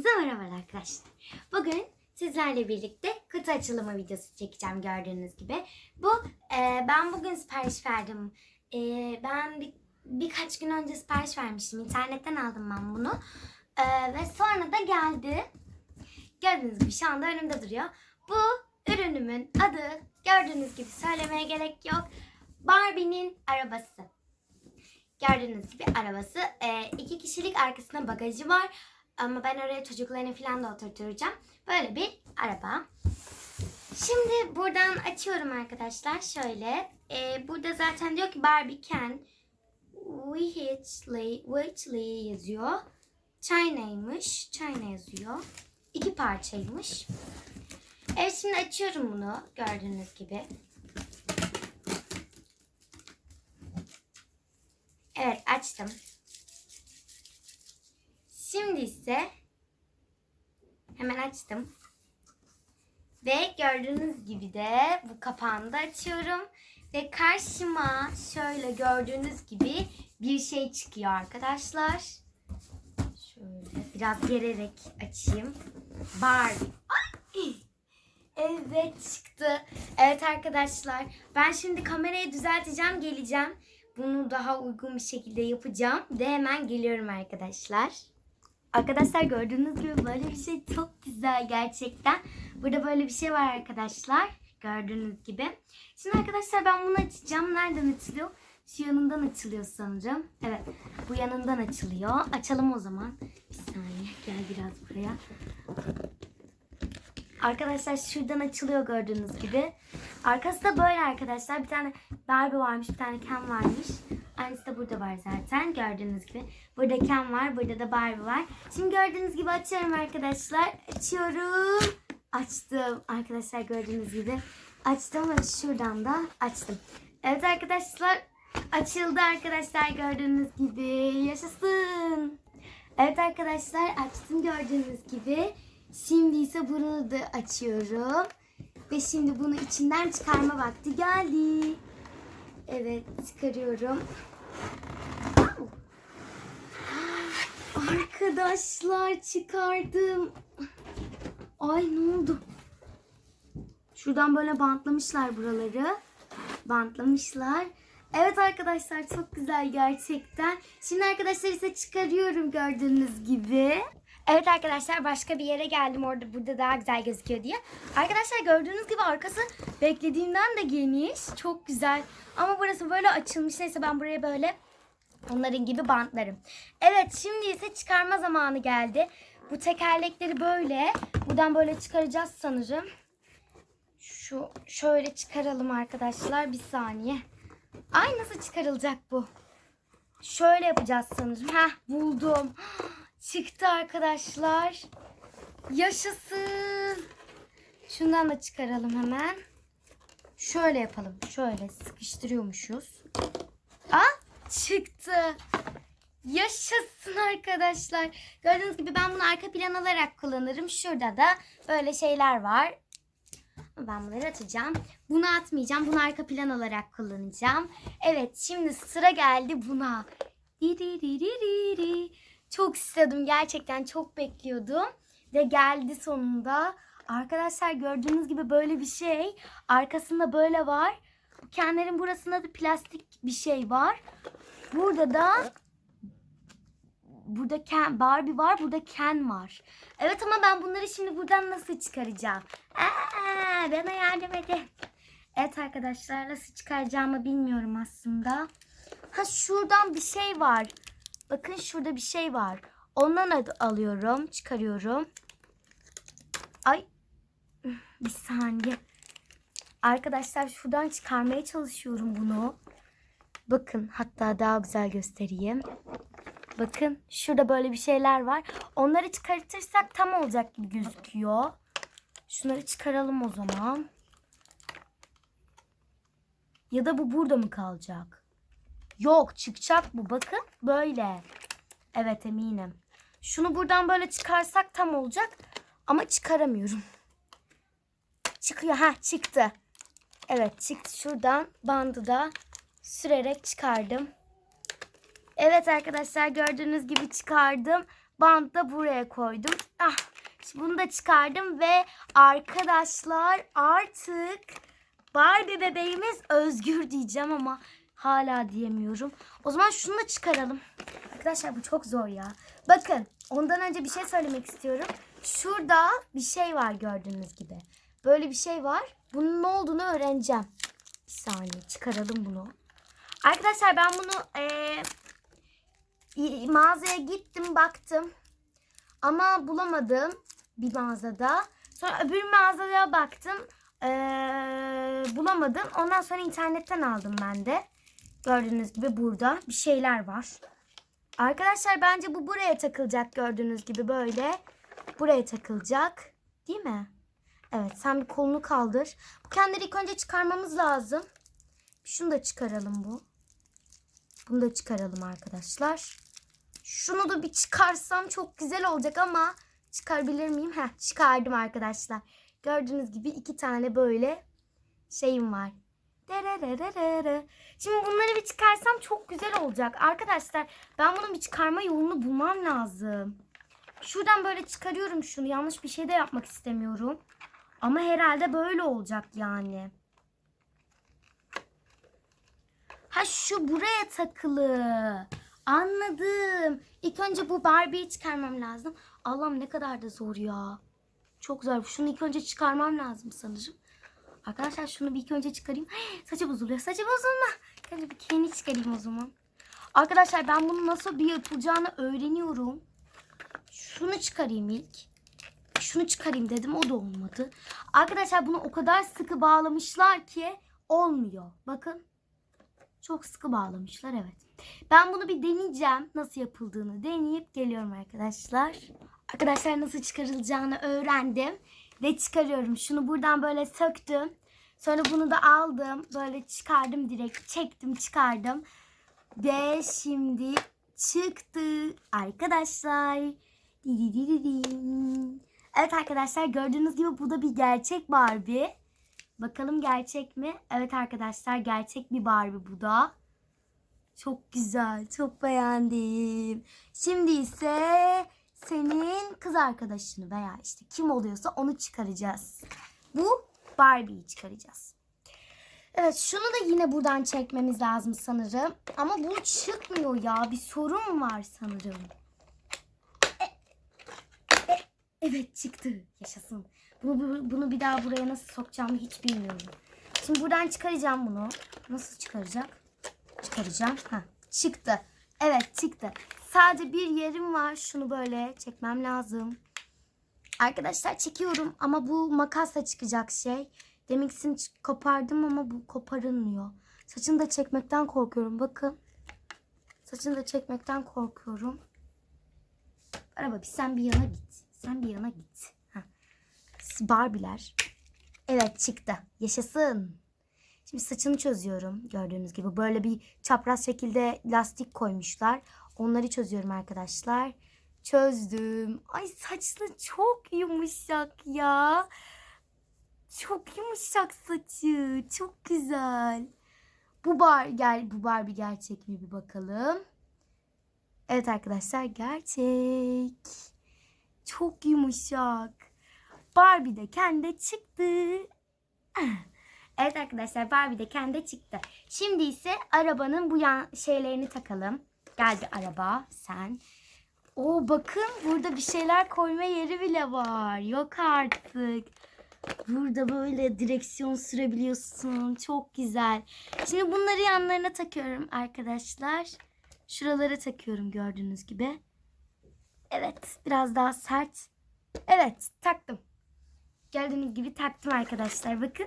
Hepinize merhaba arkadaşlar. Bugün sizlerle birlikte kutu açılımı videosu çekeceğim gördüğünüz gibi. Bu e, ben bugün sipariş verdim. E, ben bir, birkaç gün önce sipariş vermiştim. İnternetten aldım ben bunu. E, ve sonra da geldi. Gördüğünüz gibi şu anda önümde duruyor. Bu ürünümün adı gördüğünüz gibi söylemeye gerek yok. Barbie'nin arabası. Gördüğünüz gibi arabası. E, iki kişilik arkasında bagajı var. Ama ben oraya çocuklarını falan da oturtacağım. Böyle bir araba. Şimdi buradan açıyorum arkadaşlar. Şöyle. E, burada zaten diyor ki Barbie can Whitley, Whitley yazıyor. China'ymış. China yazıyor. İki parçaymış. Evet şimdi açıyorum bunu. Gördüğünüz gibi. Evet açtım. Şimdi ise hemen açtım. Ve gördüğünüz gibi de bu kapağını da açıyorum. Ve karşıma şöyle gördüğünüz gibi bir şey çıkıyor arkadaşlar. Şöyle biraz gererek açayım. Barbie. Ay! Evet çıktı. Evet arkadaşlar ben şimdi kamerayı düzelteceğim geleceğim. Bunu daha uygun bir şekilde yapacağım. De hemen geliyorum arkadaşlar. Arkadaşlar gördüğünüz gibi böyle bir şey çok güzel gerçekten. Burada böyle bir şey var arkadaşlar. Gördüğünüz gibi. Şimdi arkadaşlar ben bunu açacağım. Nereden açılıyor? Şu yanından açılıyor sanırım. Evet bu yanından açılıyor. Açalım o zaman. Bir saniye gel biraz buraya. Arkadaşlar şuradan açılıyor gördüğünüz gibi. Arkası da böyle arkadaşlar. Bir tane Barbie varmış, bir tane Ken varmış. Aynısı da burada var zaten gördüğünüz gibi. Burada Ken var, burada da Barbie var. Şimdi gördüğünüz gibi açıyorum arkadaşlar. Açıyorum. Açtım arkadaşlar gördüğünüz gibi. Açtım ve şuradan da açtım. Evet arkadaşlar açıldı arkadaşlar gördüğünüz gibi. Yaşasın. Evet arkadaşlar açtım gördüğünüz gibi. Şimdi ise bunu da açıyorum. Ve şimdi bunu içinden çıkarma vakti geldi. Evet çıkarıyorum. Arkadaşlar çıkardım. Ay ne oldu? Şuradan böyle bantlamışlar buraları. Bantlamışlar. Evet arkadaşlar çok güzel gerçekten. Şimdi arkadaşlar ise çıkarıyorum gördüğünüz gibi. Evet arkadaşlar başka bir yere geldim orada burada daha güzel gözüküyor diye. Arkadaşlar gördüğünüz gibi arkası beklediğimden de geniş. Çok güzel. Ama burası böyle açılmış. Neyse ben buraya böyle onların gibi bantlarım. Evet şimdi ise çıkarma zamanı geldi. Bu tekerlekleri böyle buradan böyle çıkaracağız sanırım. Şu şöyle çıkaralım arkadaşlar bir saniye. Ay nasıl çıkarılacak bu? Şöyle yapacağız sanırım. Heh buldum. Çıktı arkadaşlar. Yaşasın. Şundan da çıkaralım hemen. Şöyle yapalım. Şöyle sıkıştırıyormuşuz. Aa çıktı. Yaşasın arkadaşlar. Gördüğünüz gibi ben bunu arka plan alarak kullanırım. Şurada da böyle şeyler var. Ben bunları atacağım. Bunu atmayacağım. Bunu arka plan olarak kullanacağım. Evet şimdi sıra geldi buna. Diriririri. Çok istedim gerçekten çok bekliyordum ve geldi sonunda. Arkadaşlar gördüğünüz gibi böyle bir şey. Arkasında böyle var. Kenlerin burasında da plastik bir şey var. Burada da burada Ken, Barbie var, burada Ken var. Evet ama ben bunları şimdi buradan nasıl çıkaracağım? Aa, bana yardım edin. Evet arkadaşlar nasıl çıkaracağımı bilmiyorum aslında. Ha şuradan bir şey var. Bakın şurada bir şey var. Ondan alıyorum, çıkarıyorum. Ay. Bir saniye. Arkadaşlar şuradan çıkarmaya çalışıyorum bunu. Bakın hatta daha güzel göstereyim. Bakın şurada böyle bir şeyler var. Onları çıkartırsak tam olacak gibi gözüküyor. Şunları çıkaralım o zaman. Ya da bu burada mı kalacak? Yok çıkacak bu bakın böyle. Evet eminim. Şunu buradan böyle çıkarsak tam olacak. Ama çıkaramıyorum. Çıkıyor. ha çıktı. Evet çıktı şuradan bandı da sürerek çıkardım. Evet arkadaşlar gördüğünüz gibi çıkardım. Bant da buraya koydum. Ah, bunu da çıkardım ve arkadaşlar artık Barbie bebeğimiz özgür diyeceğim ama hala diyemiyorum. O zaman şunu da çıkaralım. Arkadaşlar bu çok zor ya. Bakın ondan önce bir şey söylemek istiyorum. Şurada bir şey var gördüğünüz gibi. Böyle bir şey var. Bunun ne olduğunu öğreneceğim. Bir saniye çıkaralım bunu. Arkadaşlar ben bunu i- mağazaya gittim baktım. Ama bulamadım bir mağazada. Sonra öbür mağazaya baktım. eee, bulamadım. Ondan sonra internetten aldım ben de. Gördüğünüz gibi burada bir şeyler var. Arkadaşlar bence bu buraya takılacak gördüğünüz gibi böyle. Buraya takılacak. Değil mi? Evet sen bir kolunu kaldır. Bu kendileri ilk önce çıkarmamız lazım. Şunu da çıkaralım bu. Bunu da çıkaralım arkadaşlar. Şunu da bir çıkarsam çok güzel olacak ama çıkarabilir miyim? Heh çıkardım arkadaşlar. Gördüğünüz gibi iki tane böyle şeyim var. Şimdi bunları bir çıkarsam çok güzel olacak. Arkadaşlar ben bunun bir çıkarma yolunu bulmam lazım. Şuradan böyle çıkarıyorum şunu. Yanlış bir şey de yapmak istemiyorum. Ama herhalde böyle olacak yani. Ha şu buraya takılı. Anladım. İlk önce bu Barbie'yi çıkarmam lazım. Allah'ım ne kadar da zor ya. Çok zor. Şunu ilk önce çıkarmam lazım sanırım. Arkadaşlar şunu bir ilk önce çıkarayım. Saçı bozuluyor. Saçı bozulma. Önce bir kendi çıkarayım o zaman. Arkadaşlar ben bunu nasıl bir yapılacağını öğreniyorum. Şunu çıkarayım ilk. Şunu çıkarayım dedim o da olmadı. Arkadaşlar bunu o kadar sıkı bağlamışlar ki olmuyor. Bakın. Çok sıkı bağlamışlar evet. Ben bunu bir deneyeceğim. Nasıl yapıldığını deneyip geliyorum arkadaşlar. Arkadaşlar nasıl çıkarılacağını öğrendim. Ve çıkarıyorum. Şunu buradan böyle söktüm. Sonra bunu da aldım. Böyle çıkardım direkt. Çektim çıkardım. Ve şimdi çıktı arkadaşlar. Evet arkadaşlar gördüğünüz gibi bu da bir gerçek Barbie. Bakalım gerçek mi? Evet arkadaşlar gerçek bir Barbie bu da. Çok güzel, çok beğendim. Şimdi ise senin kız arkadaşını veya işte kim oluyorsa onu çıkaracağız. Bu Barbie'yi çıkaracağız. Evet şunu da yine buradan çekmemiz lazım sanırım. Ama bu çıkmıyor ya. Bir sorun var sanırım. E, e, evet çıktı. Yaşasın. Bunu, bu- bunu bir daha buraya nasıl sokacağımı hiç bilmiyorum. Şimdi buradan çıkaracağım bunu. Nasıl çıkaracak? Çıkaracağım. Ha, çıktı. Evet çıktı. Sadece bir yerim var. Şunu böyle çekmem lazım. Arkadaşlar çekiyorum ama bu makasla çıkacak şey. Deminkisini kopardım ama bu koparılmıyor. Saçını da çekmekten korkuyorum. Bakın. Saçını da çekmekten korkuyorum. Araba bir sen bir yana git. Sen bir yana git. Heh. Barbie'ler. Evet çıktı. Yaşasın. Şimdi saçını çözüyorum. Gördüğünüz gibi böyle bir çapraz şekilde lastik koymuşlar. Onları çözüyorum arkadaşlar. Çözdüm. Ay saçlı çok yumuşak ya. Çok yumuşak saçı. Çok güzel. Bu bar gel bu Barbie gerçek mi bir bakalım. Evet arkadaşlar gerçek. Çok yumuşak. Barbie de kendi çıktı. Evet arkadaşlar Barbie de kendi çıktı. Şimdi ise arabanın bu yan şeylerini takalım. Geldi araba sen. Oo bakın burada bir şeyler koyma yeri bile var. Yok artık. Burada böyle direksiyon sürebiliyorsun. Çok güzel. Şimdi bunları yanlarına takıyorum arkadaşlar. Şuralara takıyorum gördüğünüz gibi. Evet biraz daha sert. Evet taktım. Gördüğünüz gibi taktım arkadaşlar bakın.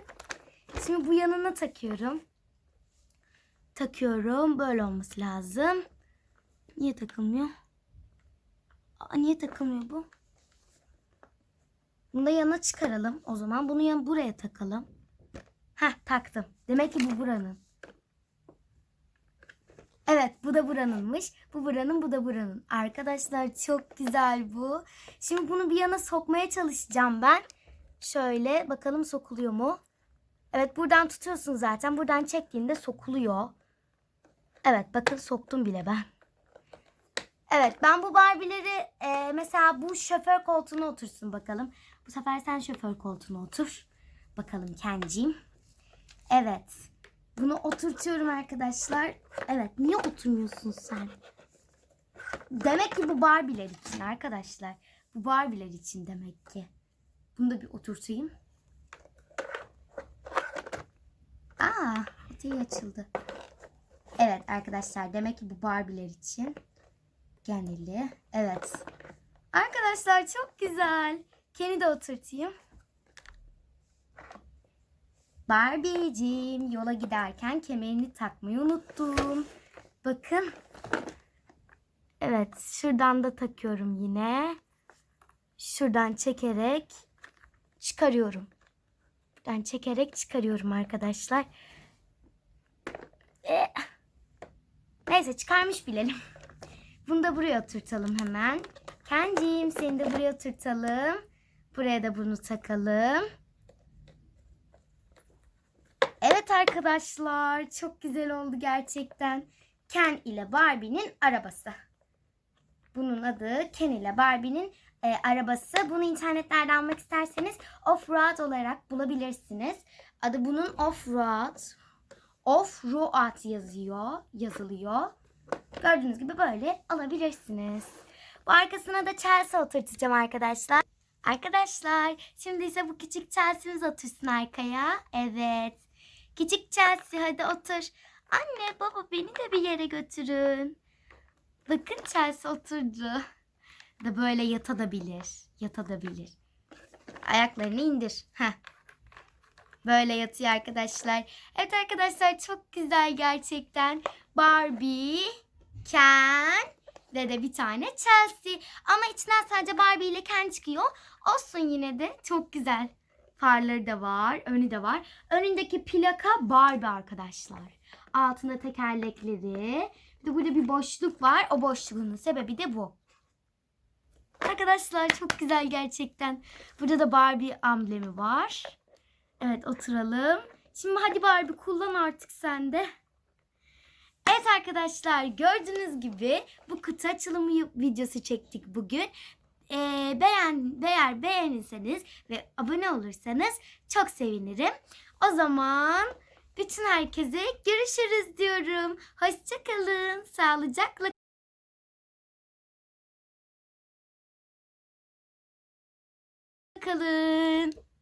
Şimdi bu yanına takıyorum. Takıyorum. Böyle olması lazım. Niye takılmıyor? Aa, niye takılmıyor bu? Bunu da yana çıkaralım. O zaman bunu yan buraya takalım. Heh taktım. Demek ki bu buranın. Evet bu da buranınmış. Bu buranın bu da buranın. Arkadaşlar çok güzel bu. Şimdi bunu bir yana sokmaya çalışacağım ben. Şöyle bakalım sokuluyor mu? Evet buradan tutuyorsun zaten. Buradan çektiğinde sokuluyor. Evet bakın soktum bile ben. Evet ben bu Barbie'leri e, mesela bu şoför koltuğuna otursun bakalım. Bu sefer sen şoför koltuğuna otur. Bakalım Kenciğim. Evet. Bunu oturtuyorum arkadaşlar. Evet niye oturmuyorsun sen? Demek ki bu Barbie'ler için arkadaşlar. Bu Barbie'ler için demek ki. Bunu da bir oturtayım. Aa, eteği açıldı. Evet arkadaşlar demek ki bu Barbie'ler için. Geneli. Evet. Arkadaşlar çok güzel. Ken'i de oturtayım. Barbie'cim yola giderken kemerini takmayı unuttum. Bakın. Evet şuradan da takıyorum yine. Şuradan çekerek çıkarıyorum. Buradan çekerek çıkarıyorum arkadaşlar. Eh. Neyse çıkarmış bilelim. Bunu da buraya oturtalım hemen. Kenciğim seni de buraya oturtalım. Buraya da bunu takalım. Evet arkadaşlar çok güzel oldu gerçekten. Ken ile Barbie'nin arabası. Bunun adı Ken ile Barbie'nin e, arabası. Bunu internetlerde almak isterseniz Off-Road olarak bulabilirsiniz. Adı bunun Off-Road. Off-Road yazıyor, yazılıyor. Gördüğünüz gibi böyle alabilirsiniz. Bu arkasına da Chelsea oturtacağım arkadaşlar. Arkadaşlar şimdi ise bu küçük Chelsea'miz otursun arkaya. Evet. Küçük Chelsea hadi otur. Anne baba beni de bir yere götürün. Bakın Chelsea oturdu. Da böyle yatabilir. Yatabilir. Ayaklarını indir. Heh. Böyle yatıyor arkadaşlar. Evet arkadaşlar çok güzel gerçekten. Barbie, Ken ve de bir tane Chelsea. Ama içinden sadece Barbie ile Ken çıkıyor. Olsun yine de çok güzel. Farları da var, önü de var. Önündeki plaka Barbie arkadaşlar. Altında tekerlekleri. Bir de burada bir boşluk var. O boşluğun sebebi de bu. Arkadaşlar çok güzel gerçekten. Burada da Barbie amblemi var. Evet oturalım. Şimdi hadi Barbie kullan artık sen de. Evet arkadaşlar gördüğünüz gibi bu kutu açılımı videosu çektik bugün. Ee, beğen, eğer beğenirseniz ve abone olursanız çok sevinirim. O zaman bütün herkese görüşürüz diyorum. Hoşçakalın. Sağlıcakla kalın.